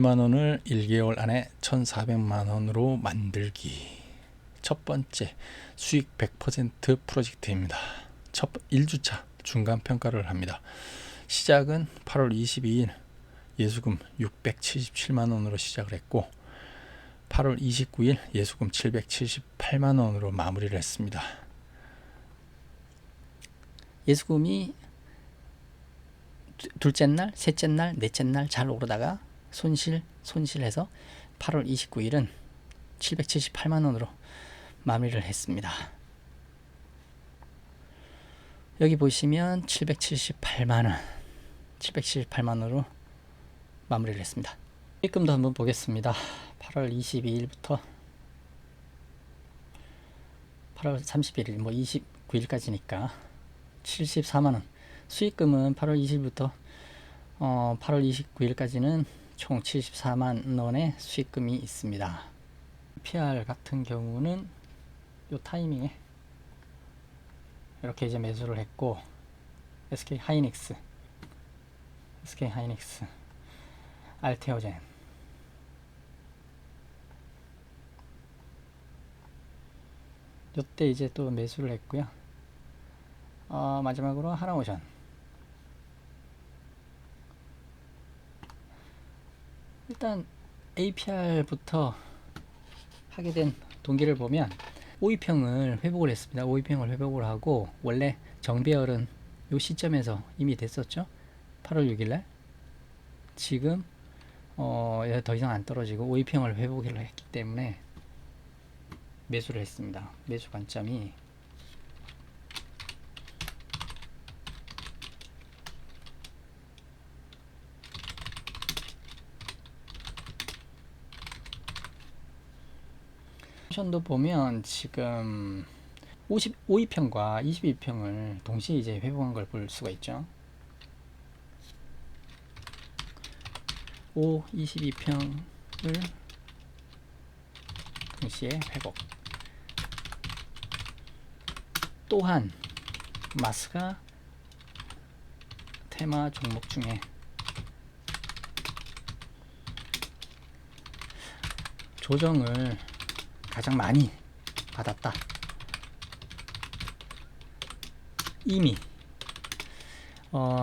만 원을 1개월 안에 1,400만 원으로 만들기. 첫 번째 수익 100% 프로젝트입니다. 첫 1주차 중간 평가를 합니다. 시작은 8월 22일 예수금 677만 원으로 시작을 했고 8월 29일 예수금 778만 원으로 마무리를 했습니다. 예수금이 두- 둘째 날, 셋째 날, 넷째 날 잘 오르다가 손실, 손실해서 8월 29일은 778만 원으로 마무리를 했습니다. 여기 보시면 778만 원, 778만 원으로 마무리를 했습니다. 수익금도 한번 보겠습니다. 8월 22일부터 8월 31일, 뭐 29일까지니까 74만 원. 수익금은 8월 20일부터 어, 8월 29일까지는 총 74만 원의 수익금이 있습니다. PR 같은 경우는 요 타이밍에 이렇게 이제 매수를 했고 SK 하이닉스, SK 하이닉스, 알테오젠 요때 이제 또 매수를 했고요. 어, 마지막으로 하나오션 일단 APR부터 하게 된 동기를 보면 5위평을 회복을 했습니다. 5위평을 회복을 하고 원래 정배열은 요 시점에서 이미 됐었죠. 8월 6일날 지금 어, 얘더 이상 안 떨어지고 5위평을 회복을 했기 때문에 매수를 했습니다. 매수 관점이 션도 보면 지금 50, 52평과 22평을 동시에 이제 회복한 걸 볼 수가 있죠. 5, 22평을 동시에 회복. 또한 마스가 테마 종목 중에 조정을 가장 많이 받았다. 이미. 어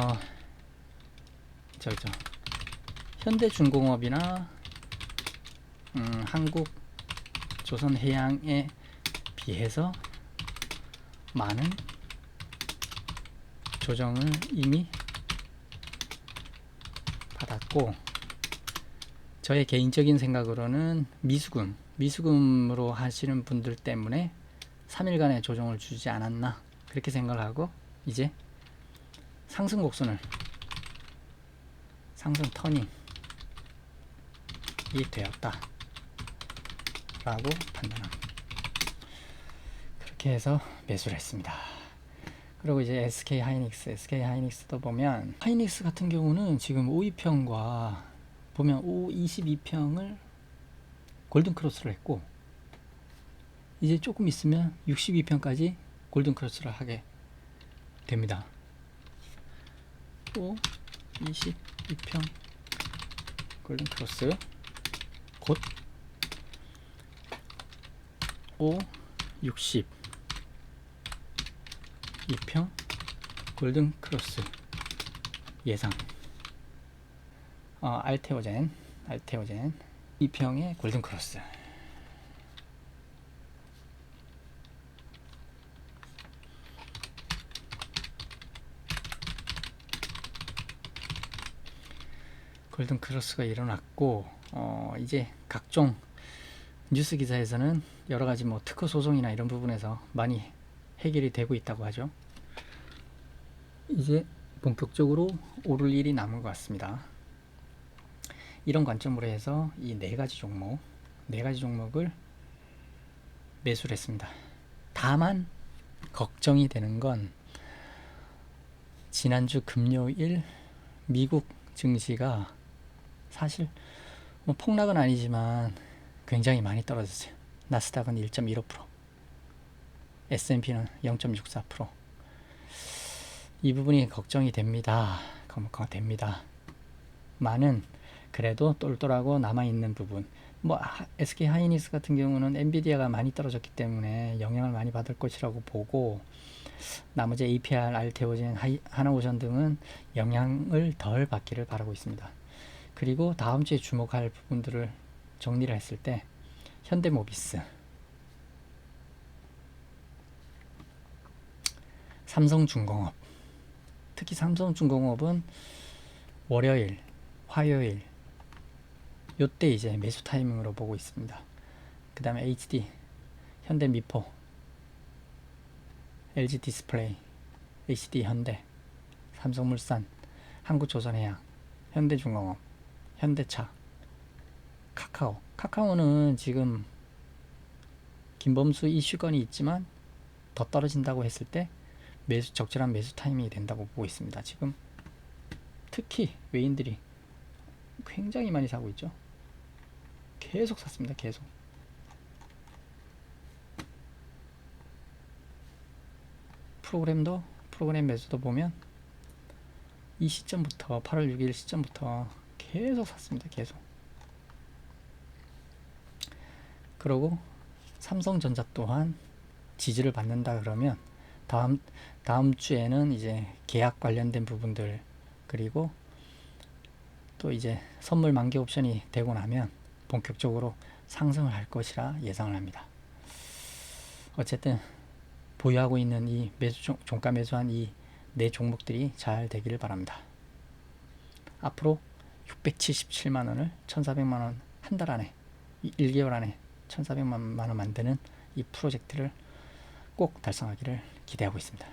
저기죠 현대중공업이나 음, 한국 조선해양에 비해서 많은 조정을 이미 받았고 저의 개인적인 생각으로는 미수금 미수금으로 하시는 분들 때문에 3일간의 조정을 주지 않았나 그렇게 생각을 하고 이제 상승 곡선을 상승 터닝이 되었다 라고 판단합니다. 그렇게 해서 매수를 했습니다. 그리고 이제 SK 하이닉스 SK 하이닉스도 보면 하이닉스 같은 경우는 지금 5위평과 보면 5 22평을 골든 크로스를 했고 이제 조금 있으면 62평까지 골든 크로스를 하게 됩니다. 또 22평 골든 크로스. 곧 5, 60 2평 골든 크로스 예상. 어, 알테오젠 알테오젠 2평의 골든 크로스 골든 크로스가 일어났고 어, 이제 각종 뉴스 기사에서는 여러 가지 뭐 특허 소송이나 이런 부분에서 많이 해결이 되고 있다고 하죠. 이제 본격적으로 오를 일이 남은 것 같습니다. 이런 관점으로 해서 이 네 가지 종목, 네 가지 종목을 매수를 했습니다. 다만 걱정이 되는 건 지난주 금요일 미국 증시가 사실 뭐 폭락은 아니지만 굉장히 많이 떨어졌어요. 나스닥은 1.15%, S&P는 0.64%. 이 부분이 걱정이 됩니다. 걱정 됩니다. 많은 그래도 똘똘하고 남아 있는 부분. 뭐 하- SK 하이닉스 같은 경우는 엔비디아가 많이 떨어졌기 때문에 영향을 많이 받을 것이라고 보고 나머지 APR, 알테오젠, 하나오션 등은 영향을 덜 받기를 바라고 있습니다. 그리고 다음 주에 주목할 부분들을 정리를 했을 때 현대모비스, 삼성중공업, 특히 삼성중공업은 월요일, 화요일 요때 이제 매수 타이밍으로 보고 있습니다. 그 다음에 HD, 현대 미포, LG 디스플레이, HD 현대, 삼성물산, 한국조선해양, 현대중공업, 현대차, 카카오. 카카오는 지금 김범수 이슈건이 있지만 더 떨어진다고 했을 때 매수 적절한 매수 타이밍이 된다고 보고 있습니다. 지금 특히 외인들이 굉장히 많이 사고 있죠. 계속 샀습니다. 계속. 프로그램도 프로그램 매수도 보면 이 시점부터 8월 6일 시점부터 계속 샀습니다. 계속. 그리고 삼성전자 또한 지지를 받는다 그러면 다음 다음 주에는 이제 계약 관련된 부분들 그리고 또 이제 선물 만기 옵션이 되고 나면 본격적으로 상승을 할 것이라 예상을 합니다. 어쨌든 보유하고 있는 이 매수 종- 종가 매수한 이 네 종목들이 잘 되기를 바랍니다. 앞으로 677만 원을 1,400만 원 한 달 안에 1개월 안에 1,400만 원 만드는 이 프로젝트를 꼭 달성하기를 기대하고 있습니다.